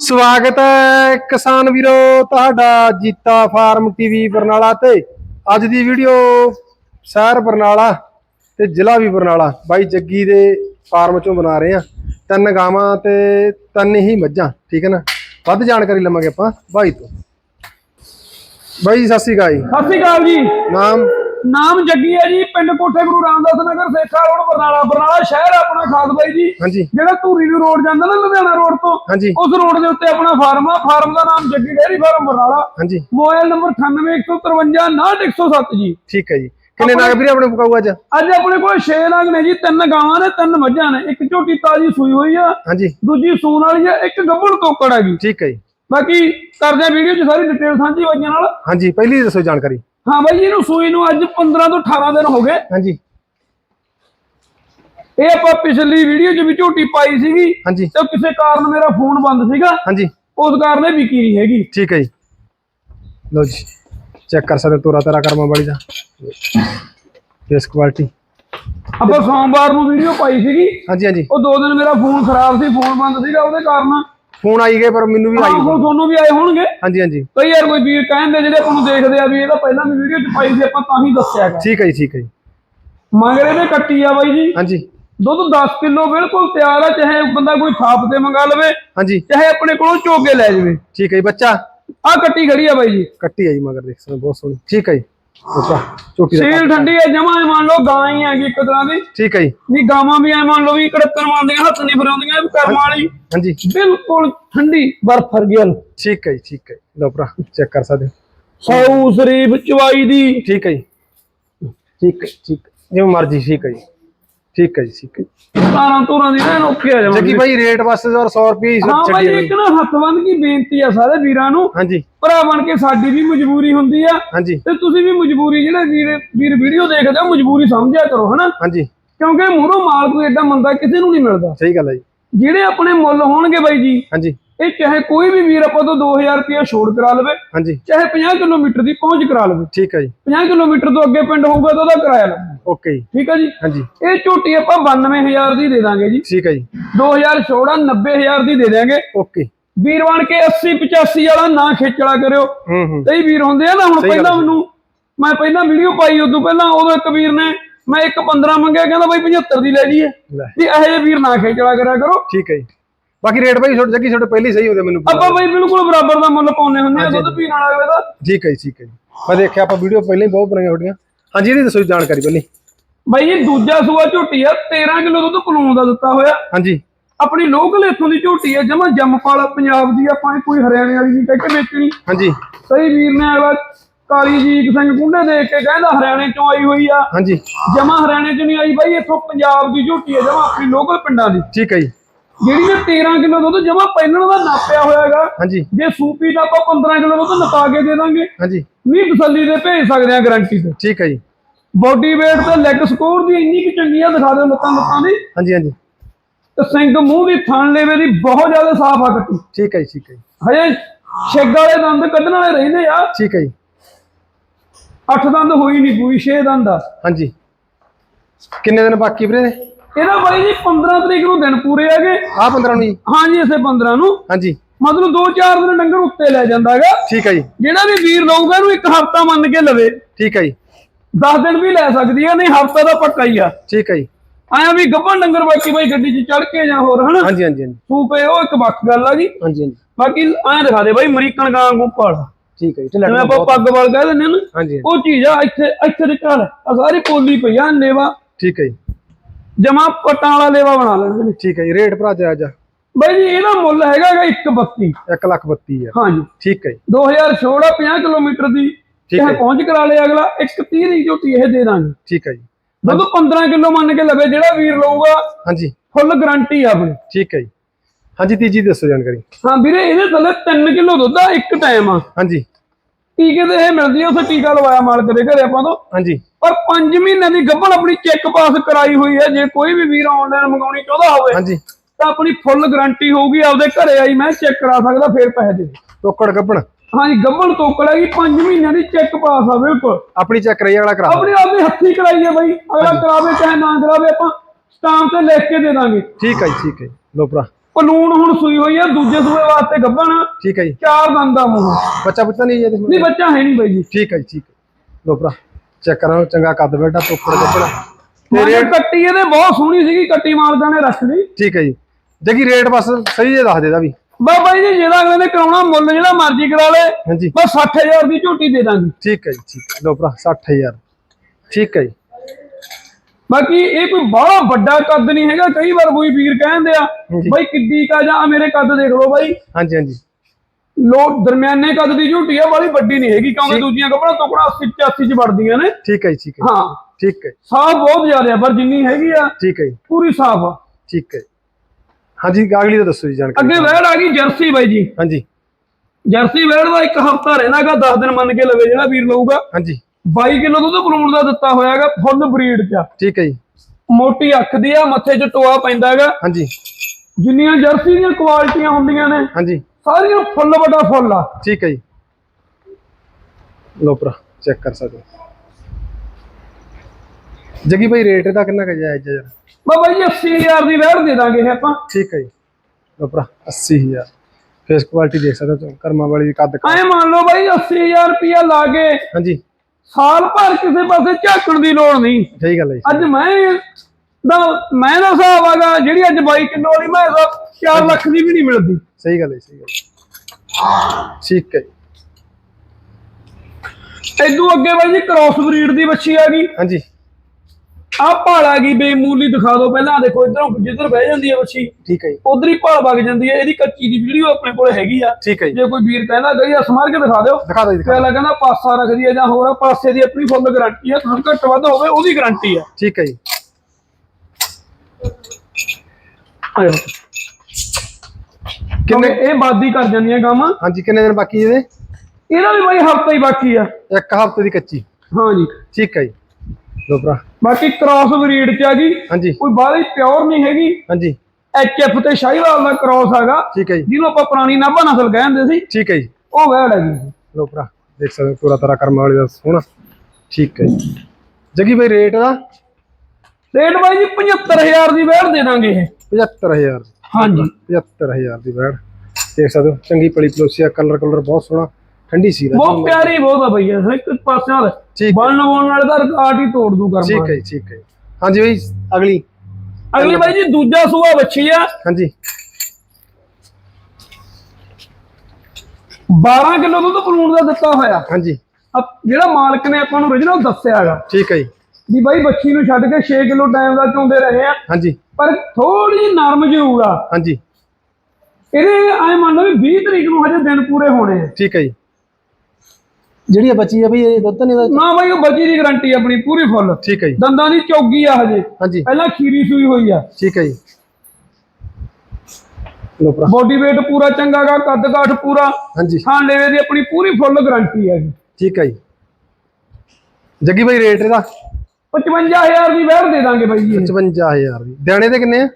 ਸਵਾਗਤ ਹੈ ਕਿਸਾਨ ਵੀਰੋ ਤੁਹਾਡਾ ਜੀਤਾ ਫਾਰਮ ਟੀਵੀ ਬਰਨਾਲਾ ਤੇ। ਅੱਜ ਦੀ ਵੀਡੀਓ ਸ਼ਹਿਰ ਬਰਨਾਲਾ ਤੇ ਜ਼ਿਲ੍ਹਾ ਵੀ ਬਰਨਾਲਾ। ਬਾਈ ਜੱਗੀ ਦੇ ਫਾਰਮ ਚੋਂ ਬਣਾ ਰਹੇ ਆ ਤਿੰਨ ਗਾਵਾਂ ਤੇ ਤਿੰਨ ਹੀ ਮੱਝਾਂ ਠੀਕ ਹੈ ਨਾ? ਵੱਧ ਜਾਣਕਾਰੀ ਲਵਾਂਗੇ ਆਪਾਂ ਬਾਈ ਤੋਂ। ਬਾਈ ਸਤਿ ਸ਼੍ਰੀ ਅਕਾਲ ਜੀ। ਸਤਿ ਸ਼੍ਰੀ ਅਕਾਲ ਜੀ। ਨਾਮ? ਨਾਮ ਜੱਗੀ ਹੈ ਜੀ ਪਿੰਡ ਕੋਠੇ ਗੁਰੂ ਰਾਮਦਾਸ ਨਗਰ ਸੇਖਾ ਰੋਡ ਬਰਨਾਲਾ। ਬਰਨਾਲਾ ਸ਼ਹਿਰ ਆ ਆਪਣਾ ਖਾਸ ਬਾਈ ਜੀ। ਹਾਂਜੀ। ਜਿਹੜਾ ਧੂਰੀ ਨੂੰ ਰੋਡ ਜਾਂਦਾ ਨਾ ਲੁਧਿਆਣਾ ਰੋਡ ਤੋਂ ਹਾਂਜੀ। ਉਸ ਰੋਡ ਦੇ ਉੱਤੇ ਆਪਣਾ ਫਾਰਮ ਆ। ਫਾਰਮ ਦਾ ਨਾਮ ਜੱਗੀ ਡੇਅਰੀ ਫਾਰਮ ਬਰਨਾਲਾ। ਹਾਂਜੀ। ਮੋਬਾਈਲ ਨੰਬਰ 9815599107 ਜੀ। ਠੀਕ ਹੈ ਜੀ। ਕਿੰਨੇ ਨਾਗ ਵੀਰੇ ਆਪਣੇ ਪਕਾਊ ਅੱਜ? ਅੱਜ ਆਪਣੇ ਕੋਲ 6 ਨਾਗ ਨੇ ਜੀ ਤਿੰਨ ਗਾਵਾਂ ਨੇ ਤਿੰਨ ਮੱਝਾਂ ਨੇ। ਇੱਕ ਝੋਟੀ ਤਾਜੀ ਸੂਈ ਹੋਈ ਆ ਹਾਂਜੀ। ਦੂਜੀ ਸੂਣ ਵਾਲੀ ਆ ਇੱਕ ਗੱਭਣ ਤੋਕੜ ਹੈਗੀ। ਠੀਕ ਹੈ ਜੀ। ਬਾਕੀ ਕਰਦੇ ਆ ਵੀਡੀਓ 'ਚ ਸਾਰੀ ਡਿਟੇਲ ਸਾਂਝੀ ਬਾਈਆਂ ਨਾਲ। ਹਾਂਜੀ ਪਹਿਲੀ ਦੱਸੋ ਜਾਣਕਾਰੀ। ਹਾਂ ਬਾਈ ਇਹਨੂੰ ਸੂਈ ਨੂੰ ਅੱਜ 15 ਤੋਂ 18 ਦਿਨ ਹੋ ਗਏ। ਹਾਂਜੀ। ਇਹ ਆਪਾਂ ਪਿਛਲੀ ਵੀਡੀਓ 'ਚ ਵੀ ਝੋਟੀ ਪਾਈ ਸੀਗੀ। ਹਾਂਜੀ। ਤੇ ਕਿਸੇ ਕਾਰਨ ਮੇਰਾ ਫੋਨ ਬੰਦ ਸੀਗਾ। ਹਾਂਜੀ। ਉਸ ਕਾਰਨ ਇਹ ਵਿਕੀ ਨਹੀਂ ਹੈਗੀ। ਠੀਕ ਹੈ ਜੀ। ਲਓ ਜੀ ਚੈੱਕ ਕਰ ਸਕਦੇ ਤੋਰਾ ਤੇਰਾ ਕਰਮਾ ਵਾਲੀ ਦਾ। ਫੇਸ ਕੁਆਲਿਟੀ ਆਪਾਂ ਸੋਮਵਾਰ ਨੂੰ ਵੀਡੀਓ ਪਾਈ ਸੀਗੀ। ਹਾਂਜੀ ਹਾਂਜੀ। ਉਹ ਦੋ ਦਿਨ ਮੇਰਾ ਫੋਨ ਖਰਾਬ ਸੀ ਫੋਨ ਬੰਦ ਸੀਗਾ ਉਹਦੇ ਕਾਰਨ ਫੋਨ ਆਈ ਗਏ ਪਰ ਮੈਨੂੰ ਵੀ ਆਈ ਆਹ ਤੁਹਾਨੂੰ ਵੀ ਆਏ ਹੋਣਗੇ। ਹਾਂਜੀ ਹਾਂਜੀ। ਕਈ ਯਾਰ ਕੋਈ ਵੀਰ ਕਹਿੰਦੇ ਜਿਹੜੇ ਆਪਾਂ ਨੂੰ ਦੇਖਦੇ ਆ ਵੀ ਇਹ ਤਾਂ ਪਹਿਲਾਂ ਵੀ ਵੀਡੀਓ 'ਚ ਪਾਈ ਸੀ ਆਪਾਂ ਤਾਂ ਹੀ ਦੱਸਿਆਗਾ ਠੀਕ ਹੈ ਜੀ ਠੀਕ ਹੈ ਜੀ। ਮੰਗਰੇ ਦੇ ਕੱਟੀ ਆ ਬਾਈ ਜੀ। ਹਾਂਜੀ। ਦੁੱਧ 10 ਕਿਲੋ ਬਿਲਕੁਲ ਤਿਆਰ ਆ ਚਾਹੇ ਬੰਦਾ ਕੋਈ ਥਾਪ ਤੇ ਮੰਗਾ ਲਵੇ ਹਾਂਜੀ। ਚਾਹੇ ਆਪਣੇ ਕੋਲੋਂ ਚੋਕੇ ਲੈ ਜਾਵੇ। ਠੀਕ ਹੈ ਜੀ ਬੱਚਾ। ਆਹ ਕੱਟੀ ਖੜੀ ਆ ਬਾਈ ਜੀ। ਕੱਟੀ ਹੈ ਜੀ ਮਗਰ ਦੇਖ ਸਕਦੇ ਬਹੁਤ ਸੋਹਣੀ। ਠੀਕ ਹੈ ਜੀ। ਦਾ ਸੀਲ ਠੰਡੀ ਹੈ ਜਮਾ ਮੰਨ ਲਓ ਗਾਂ ਹੀ ਹੈਗੀ ਇੱਕ ਤਰ੍ਹਾਂ ਦੀ। ਠੀਕ ਹੈ ਜੀ। ਨਹੀਂ ਗਾਵਾਂ ਵੀ ਐ ਮੰਨ ਲਓ ਵੀ ਕੜਕਣ ਮਾਰਦੀਆਂ ਹੱਥ ਨਹੀਂ ਫਰਾਉਂਦੀਆਂ ਇਹ ਕਰਮ ਵਾਲੀ। ਹਾਂਜੀ ਬਿਲਕੁਲ ਠੰਡੀ ਬਰਫ ਵਰਗੀ ਠੀਕ ਹੈ ਜੀ ਠੀਕ ਹੈ। ਲਓ ਭਰਾ ਚੈੱਕ ਕਰ ਸਕਦੇ ਹੋ। ਸਾਊ ਸ਼ਰੀਫ ਚਵਾਈ ਦੀ। ਠੀਕ ਹੈ ਜੀ। ਠੀਕ ਹੈ ਠੀਕ। ਜਿਵੇਂ ਮਰਜ਼ੀ ਠੀਕ ਹੈ ਜੀ। ਠੀਕ ਹੈ ਜੀ ਠੀਕ ਹੈ। ਤਾਰਾਂ ਤੂਰਾਂ ਦੀ ਨਾ ਨੋਕੇ ਆ ਜੱਗੀ ਜਾਵਾਂਗੇ ਭਾਈ ਰੇਟ ਬਸ ਔਰ 100 ਰੁਪਏ ਹੀ ਹਾਂ ਭਾਈ ਇੱਕ ਨਾ ਹੱਥ ਬੰਨ ਕੀ ਬੇਨਤੀ ਆ ਸਾਰੇ ਵੀਰਾਂ ਨੂੰ। ਹਾਂਜੀ। ਭਰਾ ਬਣ ਕੇ ਸਾਡੀ ਵੀ ਮਜਬੂਰੀ ਹੁੰਦੀ ਆ। ਹਾਂਜੀ। ਤੇ ਤੁਸੀਂ ਵੀ ਮਜਬੂਰੀ ਜਿਹੜੇ ਵੀਰ ਵੀਰ ਵੀਡੀਓ ਦੇਖਦੇ ਹੋ ਮਜਬੂਰੀ ਸਮਝਿਆ ਕਰੋ ਹਨਾ? ਹਾਂਜੀ। ਕਿਉਂਕਿ ਮੂਹਰੋਂ ਮਾਲ ਕੋਈ ਏਡਾ ਮੰਦਾ ਕਿਸੇ ਨੂੰ ਨਹੀਂ ਮਿਲਦਾ। ਸਹੀ ਗੱਲ ਹੈ ਜੀ। ਜਿਹੜੇ ਆਪਣੇ ਮੁੱਲ ਹੋਣਗੇ ਬਾਈ ਜੀ ਹਾਂਜੀ। ਇਹ ਚਾਹੇ ਕੋਈ ਵੀ ਵੀਰ ਆਪਾਂ ਤੋਂ 2000 ਰੁਪਏ ਛੋੜ ਕਰਾ ਲਵੇ ਹਾਂਜੀ। ਚਾਹੇ 50 ਕਿਲੋਮੀਟਰ ਦੀ ਪਹੁੰਚ ਕਰਾ ਲਵੇ। ਠੀਕ ਹੈ ਜੀ। 50 ਕਿਲੋਮੀਟਰ ਤੋਂ ਅੱਗੇ ਪਿੰਡ ਹੋਊਗਾ ਤਾਂ ਉਹਦਾ ਕਿਰਾਇਆ ਲੱਗੂ ਓਕੇ ਜੀ। ਠੀਕ ਹੈ ਜੀ? ਹਾਂਜੀ। ਇਹ ਝੋਟੀ ਆਪਾਂ 92000 ਦੀ ਦੇ ਦਾਂਗੇ ਜੀ। ਠੀਕ ਹੈ ਜੀ। 2000 ਛੋੜਾ 90000 ਦੀ ਦੇ ਦਾਂਗੇ ਓਕੇ। ਵੀਰ ਬਣ ਕੇ 80 85 ਵਾਲਾ ਨਾ ਖੇਚਲਾ ਕਰਿਓ। ਹੂੰ ਹੂੰ। ਕਈ ਵੀਰ ਹੁੰਦੇ ਆ ਨਾ ਹੁਣ ਪਹਿਲਾਂ। ਮੈਨੂੰ ਮੈਂ ਪਹਿਲਾਂ ਵੀਡੀਓ ਪਾਈ ਉਦੋਂ ਪਹਿਲਾਂ ਉਦੋਂ ਇੱਕ ਵੀਰ ਨੇ ਮੈਂ ਇੱਕ 15 ਮੰਗਿਆ ਕਹਿੰਦਾ ਬਾਈ 75 ਦੀ ਲੈ ਲੈ। ਵੀ ਇਹੋ ਜਿਹੇ ਵੀਰ ਨਾ ਖੇਚਲਾ ਕਰਿਆ ਕਰੋ। ਠੀਕ ਹੈ ਜੀ। ਬਾਕੀ ਰੇਟ ਭਾਈ ਛੋਟੇ ਜੱਗੀ ਛੋਟੇ ਪਹਿਲੇ ਸਹੀ ਹੁੰਦੇ ਮੈਨੂੰ। ਆਪਾਂ ਬਾਈ ਬਿਲਕੁਲ ਬਰਾਬਰ ਦਾ ਮੁੱਲ ਪਾਉਨੇ ਹੁੰਦੇ ਆ ਦੁੱਧ ਪੀਣ ਵਾਲਾ ਦਾ ਠੀਕ ਹੈ ਜੀ ਠੀਕ ਹੈ ਜੀ। ਮੈਂ ਦੇਖਿਆ ਆਪਾਂ ਵੀਡੀਓ ਪਹਿਲਾਂ ਹੀ ਬਹੁਤ ਬਣਾਈਆਂ ਤੁਹਾਡੀਆਂ ਹਾਂਜੀ ਇਹਦੀ ਦੱਸੋ ਜਾਣਕਾਰੀ ਪਹਿਲੇ। ਬਾਈ ਇਹ ਦੂਜਾ ਸੂਆ ਝੋਟੀ ਆ 13 ਕਿਲੋ ਦੁੱਧ ਪਲੂਣ ਦਾ ਦਿੱਤਾ ਹੋਇਆ। ਹਾਂਜੀ। ਆਪਣੀ ਲੋਕਲ ਇੱਥੋਂ ਦੀ ਝੋਟੀ ਹੈ ਜਮਾ ਜੰਮਪਾਲ ਪੰਜਾਬ ਦੀ ਆਪਾਂ ਕੋਈ ਹਰਿਆਣੇ ਵਾਲੀ ਨਹੀਂ ਕਹਿ ਕੇ ਵੇਚਣੀ। ਹਾਂਜੀ। ਕਈ ਵੀਰ ਨੇ ਅਗਲਾ ਕਾਲੀ ਜੀਤ ਸਿੰਘ ਕੁੰਡੇ ਦੇਖ ਕੇ ਕਹਿੰਦਾ ਹਰਿਆਣੇ ਚੋਂ ਆਈ ਹੋਈ ਆ। ਹਾਂਜੀ। ਜਮਾ ਹਰਿਆਣੇ ਚ ਨਹੀਂ ਆਈ ਬਾਈ ਇੱਥੋਂ ਪੰਜਾਬ ਦੀ ਝੋਟੀ ਹੈ ਜਮਾ ਆਪਣੀ ਲੋਕਲ ਪਿੰਡਾਂ ਦੀ। ਠੀਕ ਹੈ ਜੀ। ਜਿਹੜੀ ਨੇ 13 ਕਿਲੋ ਦੁੱਧ ਜਮਾ ਪਹਿਲਣ ਦਾ ਨਾਪਿਆ ਹੋਇਆਗਾ ਹਾਂਜੀ। ਜੇ ਸੂਪੀ ਦਾ ਆਪਾਂ 15 ਕਿਲੋ ਦੁੱਧ ਨਪਾ ਕੇ ਦੇ ਦਾਂਗੇ ਹਾਂਜੀ। ਨਹੀਂ ਤਸੱਲੀ ਦੇ ਭੇਜ ਸਕਦੇ ਆ ਗਾਰੰਟੀ ਤੇ। ਠੀਕ ਹੈ ਜੀ। ਬੋਡੀ weight ਤੇ ਲੈਗ ਸਕੋਰ ਦੀ ਇੰਨੀ ਕਿ ਚੰਗੀ ਆ ਦਿਖਾ ਦਿਓ ਲੱਤਾਂ ਲੱਤਾਂ ਦੀ। ਹਾਂਜੀ ਹਾਂਜੀ। ਤੇ ਸਿੰਘ ਮੂੰਹ ਦੀ ਥਣ ਲੇਵੇ ਦੀ ਬਹੁਤ ਜ਼ਿਆਦਾ ਸਾਫ਼ ਆ ਕੱਟੀ ਠੀਕ ਹੈ ਜੀ ਠੀਕ ਹੈ ਹਜੇ ਛਿੱਗ ਵਾਲੇ ਦੰਦ ਕੱਢਣ ਵਾਲੇ ਰਹਿੰਦੇ ਆ। ਠੀਕ ਹੈ ਜੀ। ਅੱਠ ਦੰਦ ਹੋਈ ਨਹੀਂ ਪੂਰੀ 6 ਦੰਦ ਆ। ਹਾਂਜੀ। ਕਿੰਨੇ ਦਿਨ ਬਾਕੀ ਵੀਰੇ ਇਹਦਾ ਬਾਈ ਜੀ 15 ਤਰੀਕ ਨੂੰ ਦਿਨ ਪੂਰੇ ਹੈਗੇ। ਆਹ 15 ਨੂੰ ਜੀ। ਹਾਂਜੀ ਇਸੇ 15 ਨੂੰ। ਹਾਂਜੀ। ਮਤਲਬ 2-4 ਦਿਨ ਡੰਗਰ ਉੱਤੇ ਲੈ ਜਾਂਦਾ ਹੈਗਾ। ਠੀਕ ਹੈ ਜੀ। ਜਿਹੜਾ ਵੀ ਵੀਰ ਲਊਗਾ ਇਹਨੂੰ ਇੱਕ ਹਫਤਾ ਮੰਨ ਕੇ ਲਵੇ। ਠੀਕ ਹੈ ਜੀ। 10 ਦਿਨ ਵੀ ਲੈ ਸਕਦੀ ਹੈ ਨਹੀਂ ਹਫਤਾ ਦਾ ਪੱਕਾ ਹੀ ਆ। ਠੀਕ ਹੈ ਜੀ। ਆਇਆ ਵੀ ਗੱਭਣ ਡੰਗਰ ਬਾਕੀ ਬਾਈ ਗੱਡੀ 'ਚ ਚੜ ਕੇ ਜਾਂ ਹੋਰ ਹਨਾ? ਹਾਂਜੀ ਹਾਂਜੀ ਹਾਂਜੀ। ਸੂਪੇ ਉਹ ਇੱਕ ਵੱਖ ਗੱਲ ਆ ਜੀ। ਹਾਂਜੀ ਹਾਂਜੀ। ਬਾਕੀ ਐਂ ਦਿਖਾ ਦੇ ਬਾਈ ਅਮਰੀਕਨ ਗਾਂ ਵਾਂਗੂ ਪਾਲ। ਠੀਕ ਹੈ ਜੀ ਜਿਵੇਂ ਆਪਾਂ ਪੱਗ ਵਾਲ ਕਹਿ ਦਿੰਦੇ ਆ ਨਾ ਉਹ ਚੀਜ਼ ਆ ਇੱਥੇ ਇੱਥੇ ਦੇ ਘਰ ਆ ਸਾਰੀ ਪੋਲੀ ਪਈ ਆ ਲੇਵਾ ਠੀਕ ਹੈ ਜੀ। ਜਮਾ ਪੱਟਾਂ ਵਾਲਾ ਲੇਵਾ ਬਣਾ ਲੈਣਗੇ ਨੇ। ਠੀਕ ਹੈ ਜੀ ਰੇਟ ਭਰਾ ਜਾਇਜ਼ ਆ। ਬਾਈ ਜੀ ਇਹਦਾ ਮੁੱਲ ਹੈਗਾ ਗਾ 132 1 ਲੱਖ 32 ਹੈ ਹਾਂਜੀ। ਠੀਕ ਹੈ ਜੀ। 2000 ਛੋੜਾ 50 ਕਿਲੋਮੀਟਰ ਦੀ ਠੀਕ ਹੈ। ਪਹੁੰਚ ਕਰਾ ਲਿਆ ਅਗਲਾ 130 ਦੀ ਝੋਟੀ ਇਹ ਦੇ ਦਾਂਗੇ। ਠੀਕ ਹੈ ਜੀ। ਦੁੱਧ 15 ਕਿਲੋ ਮੰਨ ਕੇ ਲਵੇ ਜਿਹੜਾ ਵੀਰ ਲਊਗਾ ਹਾਂਜੀ। ਫੁੱਲ ਗਾਰੰਟੀ ਆ ਆਪਣੀ। ਠੀਕ ਹੈ ਜੀ। ਹਾਂਜੀ ਤੀਜੀ ਦੱਸੋ ਜਾਣਕਾਰੀ। ਹਾਂ ਵੀਰੇ ਇਹਦੇ ਥੱਲੇ 3 ਕਿਲੋ ਦੁੱਧ ਆ ਇੱਕ ਟਾਈਮ ਆ। ਹਾਂਜੀ। ਟੀਕੇ ਤੇ ਇਹ ਮਿਲਦੀ ਆ ਉੱਥੇ ਟੀਕਾ ਲਵਾਇਆ ਮਾਲਕ ਦੇ ਘਰੇ ਆਪਾਂ ਤੋਂ। ਹਾਂਜੀ। ਪਰ 5 ਮਹੀਨਿਆਂ ਦੀ ਗੱਭਣ ਆਪਣੀ ਚੈੱਕ ਪਾਸ ਕਰਾਈ ਹੋਈ ਹੈ ਜੇ ਕੋਈ ਵੀ ਵੀਰ ਆਨਲਾਈਨ ਮੰਗਾਉਣੀ ਚਾਹੁੰਦਾ ਹੋਵੇ ਹਾਂਜੀ। ਤਾਂ ਆਪਣੀ ਫੁੱਲ ਗਾਰੰਟੀ ਹੋਊਗੀ ਆਪਦੇ ਘਰੇ ਆਈ ਮੈਂ ਚੈੱਕ ਕਰਾ ਸਕਦਾ ਫੇਰ ਪੈਸੇ ਦੇ ਟੋਕੜ ਗੱਬਣ ਹਾਂਜੀ ਗੱਭਣ ਤੋਕੜ ਹੈਗੀ 5 ਮਹੀਨਿਆਂ ਦੀ ਚੈੱਕ ਪਾਸ ਆ ਬਿਲਕੁਲ। ਆਪਣੀ ਚੈੱਕ ਕਰਾਈ ਅਗਲਾ ਕਰਾ ਆਪਣੀ ਆਪਦੇ ਹੱਥੀ ਕਰਾਈ ਹੈ ਬਾਈ। ਅਗਲਾ ਕਰਾਵੇ ਚਾਹੇ ਨਾ ਕਰਾਵੇ ਆਪਾਂ ਸਟਾਂਪ ਤੇ ਲਿਖ ਕੇ ਦੇ ਦਾਂਗੇ। ਠੀਕ ਹੈ ਜੀ ਠੀਕ ਹੈ ਭਰਾ। ਪਲੂਣ ਹੁਣ ਸੂਈ ਹੋਈ ਆ ਦੂਜੇ ਸੂਏ ਵਾਸਤੇ ਗੱਭਣ। ਠੀਕ ਹੈ ਜੀ। ਚਾਰ ਦੰਦ ਦਾ ਮੂੰਹ। ਬੱਚਾ ਪੁੱਛਦਾ ਨਹੀਂ ਜੀ ਇਹਦੇ ਨਹੀਂ ਬੱਚਾ ਹੈ ਨਹੀਂ ਬਾਈ ਜੀ। ਠੀਕ ਹੈ ਜੀ ਠੀਕ ਲੋ ਭਰਾ ਚੈੱਕ ਕਰਾਂ ਚੰਗਾ ਕੱਦ ਬੈਠਾ ਟੋਕਰ ਕੱਪੜਾ ਤੇ ਰੇਟ ਕੱਟੀ ਇਹਦੇ ਬਹੁਤ ਸੋਹਣੀ ਸੀਗੀ ਕੱਟੀ ਮਾਲਕਾਂ ਨੇ ਰੱਖ ਲਈ ਠੀਕ ਹੈ ਜੀ। ਜਗੀ ਰੇਟ ਬਸ ਸਹੀ ਜੇ ਦੱਸ ਦੇ ਦਾ ਵੀ। ਬਾਬਾ ਜੀ ਜਿਹੜਾ ਅਗਲੇ ਨੇ ਕਰਾਉਣਾ ਮੁੱਲ ਜਿਹੜਾ ਮਰਜ਼ੀ ਕਰਾ ਲੇ। ਹਾਂਜੀ। ਬਸ 60000 ਦੀ ਝੋਟੀ ਦੇ ਦਾਂਗੇ। ਠੀਕ ਹੈ ਜੀ ਠੀਕ ਲੋ ਭਰਾ 60000 ਠੀਕ ਹੈ ਜੀ। ਬਾਕੀ ਇਹ ਕੋਈ ਬੜਾ ਵੱਡਾ ਕੱਦ ਨਹੀਂ ਹੈਗਾ ਕਈ ਵਾਰ ਕੋਈ ਵੀਰ ਕਹਿੰਦੇ ਆ। ਬਾਈ ਕਿੱਡੀ ਕਾ ਜਾਂ ਮੇਰੇ ਕੱਦ ਦੇਖ ਲਓ ਬਾਈ। ਹਾਂਜੀ ਹਾਂਜੀ। ਲੋ ਦਰਮਿਆਨੇ ਕੱਦ ਦੀ ਝੋਟੀ ਆ ਵਾਲੀ ਵੱਡੀ ਨਹੀਂ ਹੈਗੀ ਕਿਉਂਕਿ ਦੂਜੀਆਂ ਕੱਪੜਾ ਟੁਕੜਾ 80 85 ਚ ਵੜਦੀਆਂ ਨੇ। ਠੀਕ ਹੈ ਠੀਕ ਹੈ। ਹਾਂ। ਠੀਕ ਹੈ। ਸਾਫ਼ ਬਹੁਤ ਜ਼ਿਆਦਾ ਪਰ ਜਿੰਨੀ ਹੈਗੀ ਆ ਠੀਕ ਹੈ ਜੀ। ਪੂਰੀ ਸਾਫ਼ ਆ। ਠੀਕ ਹੈ। ਹਾਂਜੀ ਅਗਲੀ ਦਾ ਦੱਸੋ ਜੀ ਜਾਣਕਾਰੀ। ਅੱਗੇ ਵੈੜ ਆ ਗਈ ਜਰਸੀ ਬਾਈ ਜੀ। ਹਾਂਜੀ। ਜਰਸੀ ਵੈੜ ਦਾ ਇੱਕ ਹਫਤਾ ਰਹਿਣਾਗਾ 10 ਦਿਨ ਮੰਨ ਕੇ ਲਵੇ ਜਿਹੜਾ ਵੀਰ ਲਊਗਾ। ਹਾਂਜੀ। 22 ਕਿਲੋ ਦੁੱਧ ਬਲੂਣ ਦਾ ਦਿੱਤਾ ਹੋਇਆਗਾ ਫੁੱਲ ਬਰੀਡ ਚ। ਠੀਕ ਹੈ ਜੀ। ਮੋਟੀ ਅੱਖ ਦੀ ਆ ਮੱਥੇ 'ਚ ਟੋਆ ਪੈਂਦਾ ਹੈਗਾ। ਹਾਂਜੀ। ਜਿੰਨੀਆਂ ਜਰਸੀ ਦੀਆਂ ਕੁਆਲਿਟੀਆਂ ਹੁੰਦੀਆਂ ਨੇ ਹਾਂਜੀ। ਸਾਰੀਆਂ ਫੁੱਲ ਵੱਡਾ ਫੁੱਲ ਆ। ਠੀਕ ਹੈ ਜੀ। ਲੋ ਭਰਾ ਚੈੱਕ ਕਰ ਸਕਦੇ। ਜਗੀ ਭਾਈ ਰੇਟ ਇਹਦਾ ਕਿੰਨਾ ਕੁ ਜਾਇਜ਼ ਹੈ ਯਾਰ? ਬਾਬਾ ਜੀ 80000 ਦੀ ਵੈੜ ਦੇ ਦਾਂਗੇ ਆਪਾਂ। ਠੀਕ ਹੈ ਜੀ। ਲੋ ਭਰਾ 80000 ਫੇਸ ਕੁਆਲਿਟੀ ਦੇਖ ਸਕਦੇ ਹੋ ਕਰਮਾਂ ਵਾਲੀ ਕੱਦ ਐ ਮੰਨ ਲਓ ਬਾਈ 80000 ਰੁਪਇਆ ਲਾ ਕੇ ਹਾਂਜੀ। ਸਾਲ ਭਰ ਕਿਸੇ ਪਾਸੇ ਝਾਕਣ ਦੀ ਲੋੜ ਨਹੀਂ। ਸਹੀ ਗੱਲ ਹੈ ਜੀ। ਅੱਜ ਮੈਂ ਦਾ ਮੈਂ ਦਾ ਹਿਸਾਬ ਆਗਾ ਜਿਹੜੀ ਅੱਜ 22 ਕਿਲੋ ਵਾਲੀ ਮੈਂ 4 ਲੱਖ ਦੀ ਵੀ ਨਹੀਂ ਮਿਲਦੀ। ਸਹੀ ਗੱਲ ਹੈ ਸਹੀ ਗੱਲ ਹੈ। ਠੀਕ ਹੈ ਜੀ। ਇਦੋਂ ਅੱਗੇ ਬਾਈ ਜੀ ਕ੍ਰਾਸ ਬਰੀਡ ਦੀ ਬੱਚੀ ਆ ਗਈ। ਹਾਂਜੀ। ਆਹ ਭਾਲ ਆ ਗਈ ਬੇਮੂਲੀ ਦਿਖਾ ਦਿਓ ਪਹਿਲਾਂ ਦੇਖੋ ਇਧਰੋਂ ਜਿੱਧਰ ਬਹਿ ਜਾਂਦੀ ਹੈ ਬੱਚੀ ਠੀਕ ਹੈ ਜੀ। ਉਧਰ ਹੀ ਭਾਲ ਵਗ ਜਾਂਦੀ ਹੈ ਇਹਦੀ ਕੱਚੀ ਦੀ ਵੀਡੀਓ ਆਪਣੇ ਕੋਲ ਹੈਗੀ ਆ। ਠੀਕ ਹੈ ਜੀ। ਜੇ ਕੋਈ ਵੀਰ ਕਹਿੰਦਾ ਗਈ ਆ ਸਮਾਰ ਕੇ ਦਿਖਾ ਦਿਓ। ਦਿਖਾ ਦਿਓ ਪਹਿਲਾਂ ਕਹਿੰਦਾ ਪਾਸਾ ਰੱਖਦੀ ਹੈ ਜਾਂ ਹੋਰ ਆ, ਪਾਸੇ ਦੀ ਆਪਣੀ ਫੁੱਲ ਗਾਰੰਟੀ ਆ ਥੋੜਾ ਘੱਟ ਵੱਧ ਹੋਵੇ ਉਹਦੀ ਗਾਰੰਟੀ ਆ। ਠੀਕ ਹੈ ਜੀ। ਆਇਓ। ਕਿੰਨੇ ਇਹ ਬਾਦੀ ਕਰ ਜਾਂਦੀਆਂ ਕੰਮ ਹਾਂਜੀ ਕਿੰਨੇ ਦਿਨ ਬਾਕੀ ਇਹਦੇ? ਇਹਦਾ ਵੀ ਬਾਈ ਹਫਤਾ ਹੀ ਬਾਕੀ ਆ। ਇੱਕ ਹਫ਼ਤੇ ਦੀ ਕੱਚੀ। ਹਾਂ ਜੀ। ਠੀਕ ਹੈ ਜੀ। ਲੋ ਭਰਾ। ਬਾਕੀ ਕ੍ਰਾਸ ਬਰੀਡ ਚ ਆ ਗਈ ਹਾਂਜੀ। ਕੋਈ ਬਾਹਲੀ ਪਿਓਰ ਨਹੀਂ ਹੈਗੀ। ਹਾਂਜੀ। ਐਚਐਫ ਤੇ ਸ਼ਾਹੀਵਾਲ ਦਾ ਕ੍ਰਾਸ ਹੈਗਾ। ਠੀਕ ਹੈ ਜੀ। ਜਿਹਨੂੰ ਆਪਾਂ ਪੁਰਾਣੀ ਨਾਭਾ ਨਸਲ ਕਹਿੰਦੇ ਸੀ ਠੀਕ ਹੈ ਜੀ। ਉਹ ਵੈੜ ਹੈਗੀ। ਲੋ ਭਰਾ ਦੇਖ ਸਕਦੇ ਹੋ ਪੂਰਾ ਤਰ੍ਹਾਂ ਕਰਮਾਂ ਵਾਲੀ ਦਾ ਸੋਹਣਾ। ਠੀਕ ਹੈ ਜੀ। ਜਗੀ ਭਾਈ ਰੇਟ ਦਾ? ਰੇਟ ਬਾਈ ਜੀ 75000 ਦੀ ਵੈੜ ਦੇ ਦਾਂਗੇ ਇਹ। 75000 ਹਾਂਜੀ। 75000 ਦੀ ਬੈੜ ਦੇਖ ਸਕਦੇ ਹੋ ਚੰਗੀ ਪਲੀ ਪਲੋਸੀ ਆ ਕਲਰ ਕਲਰ ਬਹੁਤ ਸੋਹਣਾ। ਠੰਡੀ ਸੀ ਬਹੁਤ ਪਿਆਰੀ ਬਹੁਤ ਆ ਭਈਆ ਇੱਕ ਪਾਸੇ ਨਾਲ ਬਣ ਬਣ ਵਾਲੇ ਦਾ ਰਿਕਾਰਡ ਹੀ ਤੋੜ ਦੂ ਕਰਮਾ। ਠੀਕ ਹੈ ਠੀਕ ਹੈ। ਹਾਂਜੀ ਭਾਈ ਅਗਲੀ। ਅਗਲੀ ਬਾਈ ਜੀ ਦੂਜਾ ਸੂਆ ਬੱਚੀ ਆ। ਹਾਂਜੀ। 12 ਕਿਲੋ ਦੁੱਧ ਬਲੂਣ ਦਾ ਦਿੱਤਾ ਹੋਇਆ। ਹਾਂਜੀ। ਜਿਹੜਾ ਮਾਲਕ ਨੇ ਆਪਾਂ ਨੂੰ origignal ਦੱਸਿਆ ਹੈਗਾ। ਠੀਕ ਹੈ ਜੀ। ਵੀ ਬਾਈ ਬੱਚੀ ਨੂੰ ਛੱਡ ਕੇ 6 ਕਿਲੋ ਟਾਈਮ ਦਾ ਚੋਂਦੇ ਰਹੇ ਆ। ਹਾਂਜੀ। ਪਰ ਥੋੜੀ ਜਿਹੀ ਨਰਮ ਜ਼ਰੂਰ ਆ। ਹਾਂਜੀ। ਇਹਦੇ ਐ ਮੰਨ ਲਓ ਵੀ 20 ਤਰੀਕ ਨੂੰ ਹਜੇ ਦਿਨ ਪੂਰੇ ਹੋਣੇ ਆ। ਠੀਕ ਹੈ ਜੀ। ਜਿਹੜੀ ਬੱਚੀ ਆ ਭਾਈ ਇਹ ਦੁੱਧ ਨਹੀਂ ਦਾ ਨਾ ਬਾਈ ਉਹ ਬੱਚੀ ਦੀ ਗਾਰੰਟੀ ਆਪਣੀ ਪੂਰੀ ਫੁੱਲ ਠੀਕ ਹੈ ਜੀ। ਦੰਦਾਂ ਦੀ ਚੌਗੀ ਆ ਹਜੇ। ਹਾਂਜੀ। ਪਹਿਲਾਂ ਖੀਰੀ ਸੂਈ ਹੋਈ ਆ। ਠੀਕ ਹੈ ਜੀ। ਲੋ ਭਰਾ। ਬੋਡੀ weight ਪੂਰਾ ਚੰਗਾ ਗਾ ਕੱਦ ਕਾਠ ਪੂਰਾ। ਹਾਂਜੀ। ਥਾਂ ਲੈਵੇ ਦੀ ਆਪਣੀ ਪੂਰੀ ਫੁੱਲ ਗਾਰੰਟੀ ਹੈ ਜੀ। ਠੀਕ ਹੈ ਜੀ। ਜੱਗੀ ਭਾਈ ਰੇਟ ਇਹਦਾ? 55000 ਦੀ ਵਹਿਰ ਦੇ ਦਾਂਗੇ ਬਾਈ ਜੀ ਇਹ। 55000 ਦੀ। ਦਿਹਾੜੇ ਦੇ ਕਿੰਨੇ ਆ?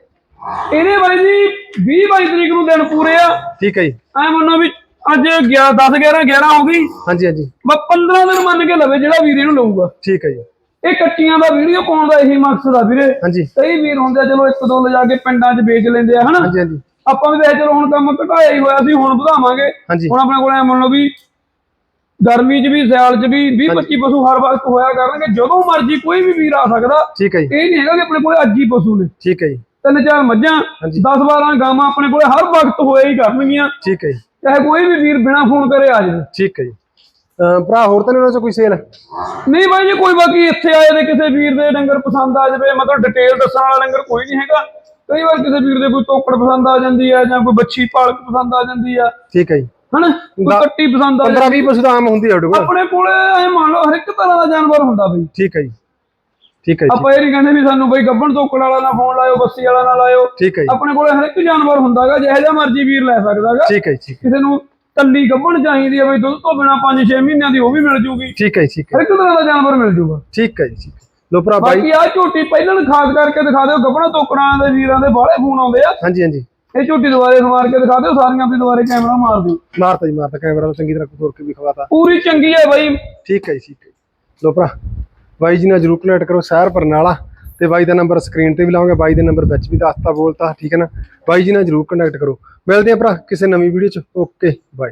ਇਹਦੇ ਬਾਈ ਜੀ 20 22 ਤਰੀਕ ਨੂੰ ਦਿਨ ਪੂਰੇ ਆ। ਠੀਕ ਹੈ ਜੀ। ਐ ਮੰਨੋ ਵੀ ਅੱਜ 11 10 11 11 ਹੋ ਗਈ। ਹਾਂਜੀ ਹਾਂਜੀ। ਬਸ 15 ਦਿਨ ਮੰਨ ਕੇ ਲਵੇ ਜਿਹੜਾ ਵੀਰੇ ਨੂੰ ਲਊਗਾ। ਠੀਕ ਹੈ ਜੀ। ਇਹ ਕੱਚੀਆਂ ਦਾ ਵੀਡੀਓ ਪਾਉਣ ਦਾ ਇਹੀ ਮਕਸਦ ਆ ਵੀਰੇ। ਹਾਂਜੀ। ਕਈ ਵੀਰ ਹੁੰਦੇ ਆ ਚਲੋ ਇੱਕ ਦੋ ਲਿਜਾ ਕੇ ਪਿੰਡਾਂ 'ਚ ਵੇਚ ਲੈਂਦੇ ਆ ਹਨਾ? ਹਾਂਜੀ ਹਾਂਜੀ। ਆਪਾਂ ਵੀ ਵੈਸੇ ਚਲੋ ਹੁਣ ਕੰਮ ਘਟਾਇਆ ਹੀ ਹੋਇਆ ਸੀ ਹੁਣ ਵਧਾਵਾਂਗੇ। ਹੁਣ ਆਪਣੇ ਕੋਲ ਐ ਮੰਨ ਲਓ ਵੀ ਗਰਮੀ 'ਚ ਵੀ ਸਿਆਲ 'ਚ ਵੀ 20 25 ਪਸ਼ੂ ਹਰ ਵਕਤ ਹੋਇਆ ਕਰਨਗੇ ਜਦੋਂ ਮਰਜ਼ੀ ਕੋਈ ਵੀ ਵੀਰ ਆ ਸਕਦਾ। ਠੀਕ ਹੈ ਜੀ। ਇਹ ਨਹੀਂ ਹੈਗਾ ਕਿ ਆਪਣੇ ਕੋਲੇ ਅੱਜ ਹੀ ਪਸ਼ੂ ਨੇ। ਠੀਕ ਹੈ ਜੀ। ਤਿੰਨ ਚਾਰ ਮੱਝਾਂ ਹਾਂਜੀ। 10 12 ਗਾਵਾਂ ਆਪਣੇ ਕੋਲੇ ਹਰ ਵਕਤ ਹੋਇਆ ਹੀ ਕਰਨਗੀਆਂ। ਠੀਕ ਹੈ ਜੀ। ਚਾਹੇ ਕੋਈ ਵੀ ਵੀਰ ਬਿਨਾ ਫੋਨ ਕਰੇ ਆ ਜਾਵੇ। ਠੀਕ ਹੈ ਜੀ। ਭਰਾ ਹੋਰ ਤਾਂ ਨਹੀਂ ਉਹਨਾਂ 'ਚ ਕੋਈ ਸੇਲ ਨਹੀਂ ਬਾਈ ਜੀ ਕੋਈ ਬਾਕੀ ਇੱਥੇ ਆਏ ਦੇ ਕਿਸੇ ਵੀਰ ਦੇ ਡੰਗਰ ਪਸੰਦ ਆ ਜਾਵੇ ਮਤਲਬ ਡਿਟੇਲ ਦੱਸਣ ਵਾਲਾ ਡੰਗਰ ਕੋਈ ਨਹੀਂ ਹੈਗਾ। ਕਈ ਵਾਰ ਕਿਸੇ ਵੀਰ ਦੇ ਕੋਈ ਤੋਕੜ ਪਸੰਦ ਆ ਜਾਂਦੀ ਹੈ ਜਾਂ ਕੋਈ ਬੱਚੀ ਪਾਲਕ ਪਸੰਦ ਆ ਜਾਂਦੀ ਆ। ਠੀਕ ਹੈ ਜੀ। ਹਨਾ? ਕੋਈ ਕੱਟੀ ਪਸੰਦ ਆ 15 20 ਪਸ਼ੂ ਤਾਂ ਆਮ ਹੁੰਦੀ ਆ ਆਪਣੇ ਕੋਲੇ ਐ ਮੰਨ ਲਓ ਹਰ ਇੱਕ ਤਰ੍ਹਾਂ ਦਾ ਜਾਨਵਰ ਹੁੰਦਾ ਬਈ। ਠੀਕ ਹੈ ਜੀ। ਠੀਕ ਹੈ ਜੀ। ਆਪਾਂ ਇਹ ਨਹੀਂ ਕਹਿੰਦੇ ਵੀ ਸਾਨੂੰ ਬਈ ਗੱਬਣ ਤੋਕੜ ਵਾਲਾ ਨਾ ਫੋਨ ਲਾਇਓ ਬੱਸੀ ਵਾਲਾ ਨਾ ਲਾਇਓ। ਠੀਕ ਹੈ ਜੀ। ਆਪਣੇ ਕੋਲੇ ਹਰ ਇੱਕ ਜਾਨਵਰ ਹੁੰਦਾਗਾ ਜਿਹੋ ਜਿਹਾ ਮਰਜ਼ੀ ਵੀਰ ਲੈ ਸਕਦਾਗਾ। ਠੀਕ ਹੈ ਜੀ ਕਿਸੇ ਨੂੰ ਕੱਲੀ ਗੱਭਣ ਚਾਹੀਦੀ ਹੈ ਬਈ ਦੁੱਧ ਤੋਂ ਬਿਨਾ 5-6 ਮਹੀਨਿਆਂ ਦੀ ਉਹ ਵੀ ਮਿਲ ਜੂਗੀ। ਠੀਕ ਹੈ ਜੀ ਠੀਕ ਹੈ। ਹਰ ਇੱਕ ਤਰ੍ਹਾਂ ਦਾ ਜਾਨਵਰ ਮਿਲ ਜੂਗਾ। ਠੀਕ ਹੈ ਜੀ ਲੋ ਭਰਾ ਬਾਈ। ਬਾਕੀ ਆ ਝੋਟੀ ਪਹਿਲਾਂ ਨੂੰ ਖਾਸ ਕਰਕੇ ਦਿਖਾ ਦਿਓ ਗੱਭਣਾ ਤੋਕੜਾਂ ਦੇ ਵੀਰਾਂ ਦੇ ਬਾਹਲੇ ਫੋਨ ਆਉਂਦੇ ਆ। ਹਾਂਜੀ ਹਾਂਜੀ। ਇਹ ਝੋਟੀ ਦੁਬਾਰੇ ਸਮਾਰ ਕੇ ਦਿਖਾ ਦਿਓ ਸਾਰੀਆਂ ਵੀ ਦੁਬਾਰੇ ਕੈਮਰਾ ਮਾਰ ਦਿਓ। ਮਾਰਤਾ ਜੀ ਮਾਰਤਾ। ਕੈਮਰਾ ਤੋਂ ਚੰਗੀ ਤਰ੍ਹਾਂ ਤੋੜ ਕੇ ਵੀ ਖਵਾਤਾ। ਪੂਰੀ ਚੰਗੀ ਹੈ ਬਈ। ਠੀਕ ਹੈ ਜੀ ਠੀਕ ਹੈ। ਲੋ ਭਰਾ। ਬਾਈ ਜੀ ਨਾਲ ਜਰੂਰ ਕਨੈਕਟ ਕਰੋ ਸ਼ਹਿਰ ਬਰਨਾਲਾ ਤੇ ਬਾਈ ਦਾ ਨੰਬਰ ਸਕਰੀਨ ਤੇ ਵੀ ਲਾਉਂਗੇ ਬਾਈ ਦੇ ਨੰਬਰ ਵਿੱਚ ਵੀ ਦੱਸਤਾ ਬੋਲਤਾ, ਠੀਕ ਹੈ ਨਾ? ਬਾਈ ਜੀ ਨਾਲ ਜਰੂਰ ਕਨੈਕਟ ਕਰੋ। ਮਿਲਦੇ ਆ ਭਰਾ ਕਿਸੇ ਨਵੀਂ ਵੀਡੀਓ ਚ। Okay bye